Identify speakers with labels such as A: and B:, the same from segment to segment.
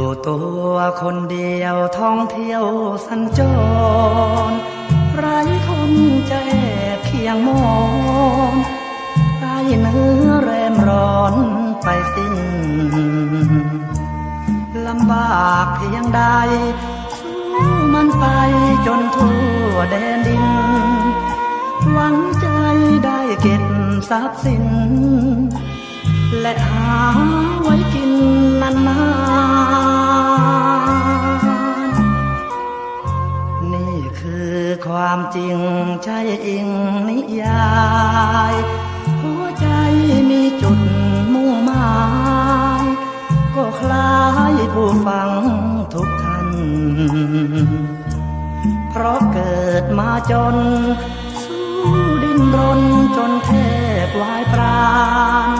A: อยู่ตัวคนเดียวท่องเที่ยวสัญจรไร้คนใจเคียงมองใต้เนื้อแรมร้อนไปสิ้นลำบากเพียงใดสู้มันไปจนทั่วแดนดิน หวังใจได้เก็บทรัพย์สิน และหาไว้กินนาน นี่คือความจริงใช่อิงนิยาย หัวใจมีจุดมุ่งหมาย ก็คล้ายผู้ฟังทุกท่าน เพราะเกิดมาจน สู้ดิ้นรนจนแทบวายปราณ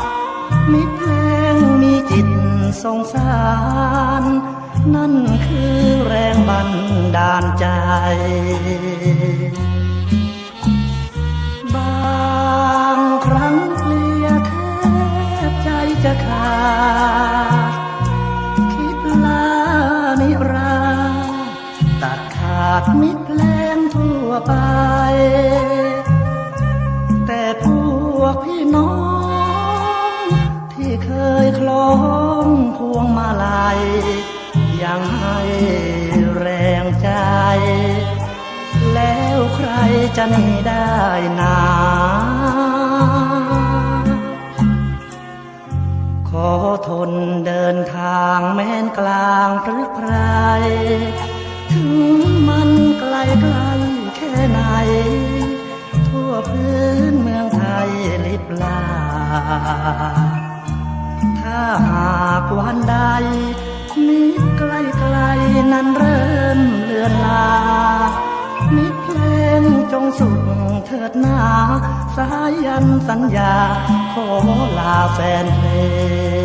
A: มิเพลงมีจิตสงสาร ดาลใจ บางครั้งเพลียแทบใจจะขาด คิดลานิรา ตัดขาดมิตรเพลงทั่วไป แต่พวกพี่น้อง ที่เคยคล้องพวงมาลัยยังให้ ใครจะหนีได้นาขอทนเดินทางแม้นกลางพรึกไพรถึงมันไกลไกลแค่ไหน ทั่วพื้นเมืองไทยลิบลา ถ้าหากวันใดมิตรไกลไกลนั้นเริ่มเลือนลา งจงสุดเถิดหนาสายันสัญญา ขอลาแฟนเพลง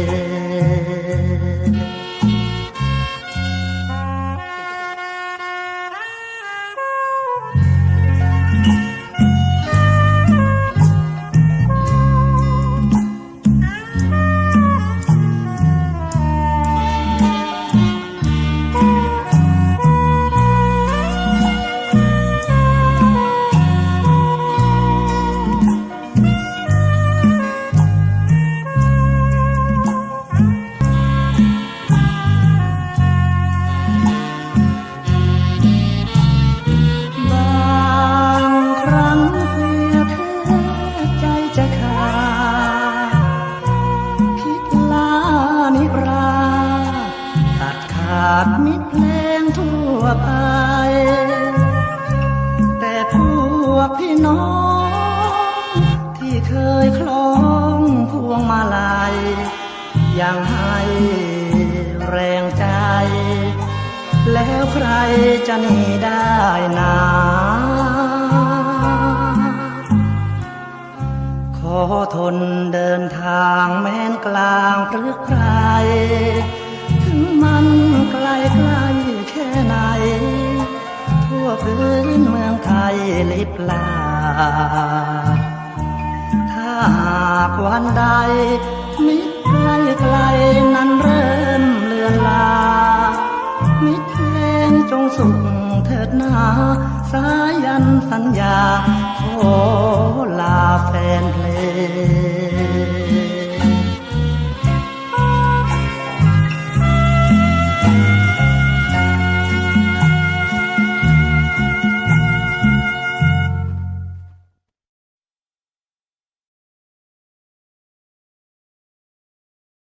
A: พี่น้อง ที่เคยคล้องพวงมาลัยยังให้แรงใจ แล้วใครจะหนีได้นาขอทนเดินทางแม้นกลางพรึกไพร ลิบลา ถ้าหากวันใด มิตรไกลไกลนั้นเริ่มเลือนลา มิเพลงจงสุขเถิดนา สายันสัญญา โอลาแฟนเพลง